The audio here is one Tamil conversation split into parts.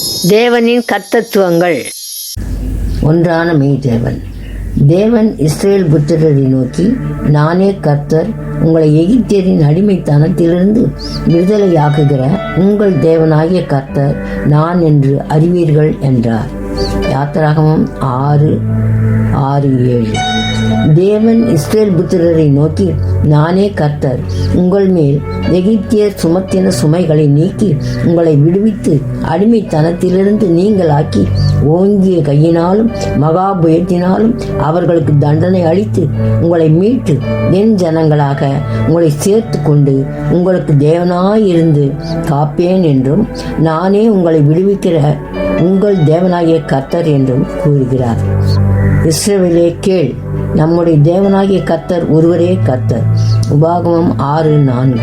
தேவனின் கர்த்தத்துவங்கள். ஒன்றான மெய் தேவன் தேவன் இஸ்ரேல் புத்திரரை நோக்கி நானே கர்த்தர் உங்களை எகிப்தியரின் அடிமைத்தனத்திலிருந்து விடுதலையாக்குகிற உங்கள் தேவனாகிய கர்த்தர் நான் என்று அறிவீர்கள் என்றார். யாத்திராகமம் ஆறு ஆறு ஏழு. தேவன் இஸ்ரேல் புத்திரரை நோக்கி நானே கர்த்தர் உங்கள் மேல் எகிப்தியர் சுமத்தின சுமைகளை நீக்கி உங்களை விடுவித்து அடிமைத்தனத்திலிருந்து நீங்களாக்கி ஓங்கிய கையினாலும் மகாபுயத்தினாலும் அவர்களுக்கு தண்டனை அளித்து உங்களை மீட்டு என் ஜனங்களாக உங்களை சேர்த்து கொண்டு உங்களுக்கு தேவனாயிருந்து காப்பேன் என்றும் நானே உங்களை விடுவிக்கிற உங்கள் தேவனாகிய கர்த்தர் என்றும் கூறுகிறார். இஸ்ரேவிலே கேள். நம்முடைய தேவனாகிய கர்த்தர் ஒருவரே கர்த்தர். உபாகமம் ஆறு நான்கு.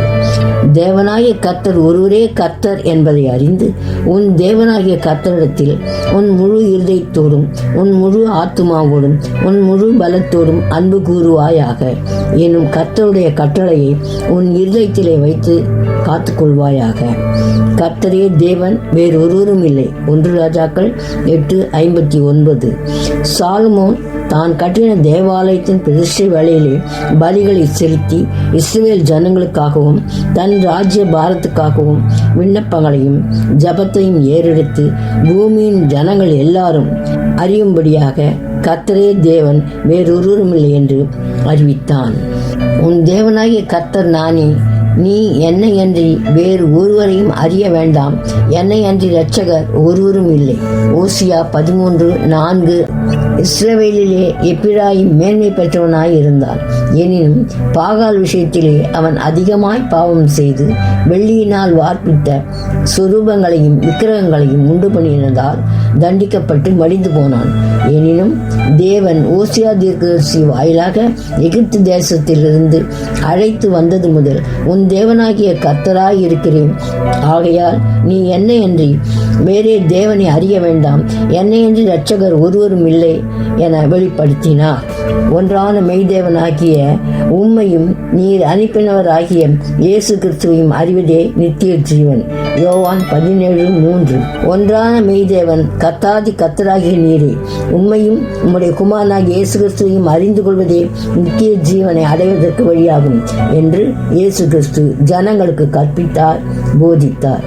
தேவனாகிய கர்த்தர் ஒருவரே கர்த்தர் என்பதை அறிந்து உன் தேவனாகிய கத்தரிடத்தில் உன் முழு இருதயத்தோடும் உன் முழு ஆத்துமாவோடும் உன் முழு பலத்தோடும் அன்பு கூறுவாயாக. எனும் கர்த்தருடைய கட்டளையை உன் இருதயத்திலே வைத்து காத்துக்கொள்வாயாக. கர்த்தரே தேவன் வேறு ஒருவரும் இல்லை. ஒன்று ராஜாக்கள் எட்டு ஐம்பத்தி ஒன்பது. சாலுமோன் தான் கட்டின தேவாலயத்தின் பிரதிஷ்டை வேலையிலே பலிகளை செலுத்தி இஸ்ரேல் ஜனங்களுக்காகவும் தன் ராஜ்ய பாரத்துக்காகவும் விண்ணப்பங்களையும் ஜபத்தையும் ஏறெடுத்து பூமியின் ஜனங்கள் எல்லாரும் அறியும்படியாக கத்தரே தேவன் வேறொருவரும் இல்லை என்று அறிவித்தான். உன் தேவனாகிய கத்தர் நானே நீ என்னை அன்றி வேறு ஒருவரையும் அறிய வேண்டாம். என்னை அன்றி இரட்சகர் ஒருவரும் இல்லை. ஓசியா பதிமூன்று நான்கு. இஸ்ரவேலிலே எப்பிராயும் மேன்மை பெற்றவனாய் இருந்தான் எனினும் பாகால் விஷயத்திலே அவன் அதிகமாய் பாவம் செய்து வெள்ளியினால் வார்ப்பித்த சுரூபங்களையும் விக்கிரகங்களையும் உண்டு பண்ணியிருந்தால் தண்டிக்கப்பட்டு மடிந்து போனான். எனினும் தேவன் ஓசியா தீர்க்கதரிசி வாயிலாக எகிப்து தேசத்திலிருந்து அழைத்து வந்தது முதல் உன் தேவனாகிய கர்த்தராய் இருக்கிறேன் ஆகையால் நீ என்னை அன்றி வேறே தேவனை அறிய வேண்டாம். என்னை என்று இரட்சகர் ஒருவரும் இல்லை என வெளிப்படுத்தினார். ஒன்றான மெய்தேவனாகிய உம்மையும் நீர் அனுப்பினவராகிய இயேசு கிறிஸ்துவையும் அறிவதே நித்திய ஜீவன். யோவான் பதினேழு மூன்று. ஒன்றான மெய்தேவன் கத்தாதி கத்தராகிய நீரே உண்மையும் உம்முடைய குமாரனாகிய இயேசு கிறிஸ்துவையும் அறிந்து கொள்வதே நித்திய ஜீவனை அடைவதற்கு வழியாகும் என்று இயேசு கிறிஸ்து ஜனங்களுக்கு கற்பித்தார் போதித்தார்.